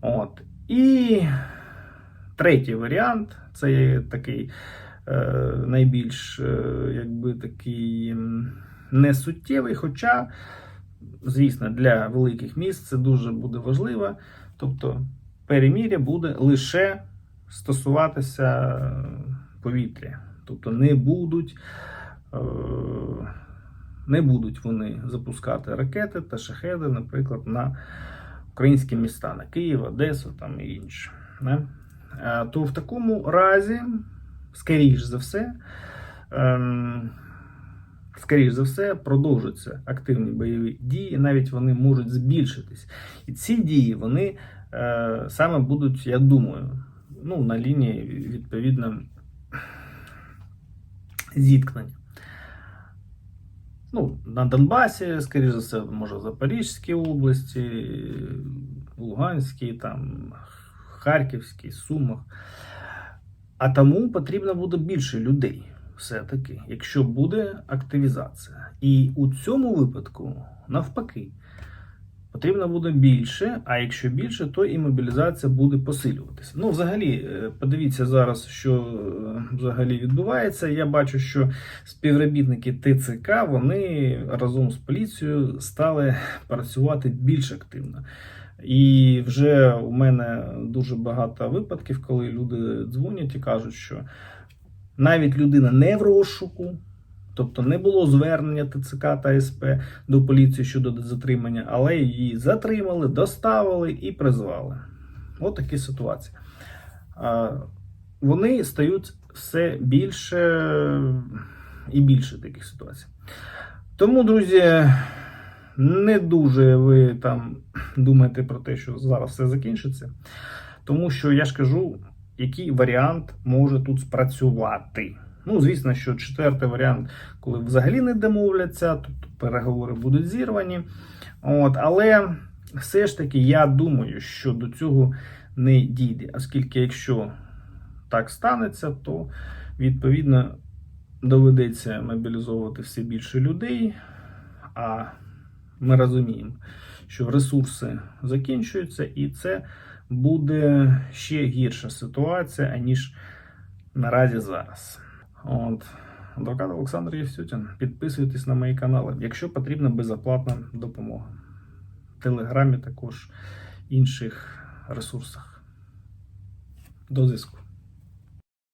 От. І третій варіант це є такий е, найбільш е, якби такий несуттєвий, хоча, звісно, для великих міст це дуже буде важливо. Тобто переміря буде лише стосуватися повітря. Тобто не будуть, е, не будуть вони запускати ракети та шахеди, наприклад, на українські міста, на Київ, Одесу там і інше. Не? То в такому разі, скоріш за все, ем, скоріш за все, продовжуються активні бойові дії, навіть вони можуть збільшитись. І ці дії вони е, саме будуть, я думаю, ну, на лінії відповідно зіткнення. Ну, на Донбасі, скоріш за все, може, в Запорізькій області, Луганській, там, Харківській, Сумах. А тому потрібно буде більше людей, все-таки, якщо буде активізація. І у цьому випадку, навпаки, потрібно буде більше, а якщо більше, то і мобілізація буде посилюватися. Ну, взагалі, е, подивіться зараз, що е, взагалі відбувається. Я бачу, що співробітники ТЦК вони разом з поліцією стали працювати більш активно. І вже у мене дуже багато випадків, коли люди дзвонять і кажуть, що навіть людина не в розшуку, тобто не було звернення ТЦК та СП до поліції щодо затримання, але її затримали, доставили і призвали. От такі ситуації. Вони стають все більше і більше таких ситуацій. Тому, друзі, не дуже ви там думаєте про те, що зараз все закінчиться. Тому що я ж кажу, який варіант може тут спрацювати. Ну, звісно, що четвертий варіант, коли взагалі не домовляться, тобто переговори будуть зірвані. От, але все ж таки я думаю, що до цього не дійде. Оскільки, якщо так станеться, то відповідно доведеться мобілізовувати все більше людей. А ми розуміємо, що ресурси закінчуються, і це буде ще гірша ситуація, аніж наразі зараз. От. Адвокат Олександр Євсютін. Підписуйтесь на мої канали, якщо потрібна безоплатна допомога. В Телеграмі також інших ресурсах. До зв'язку.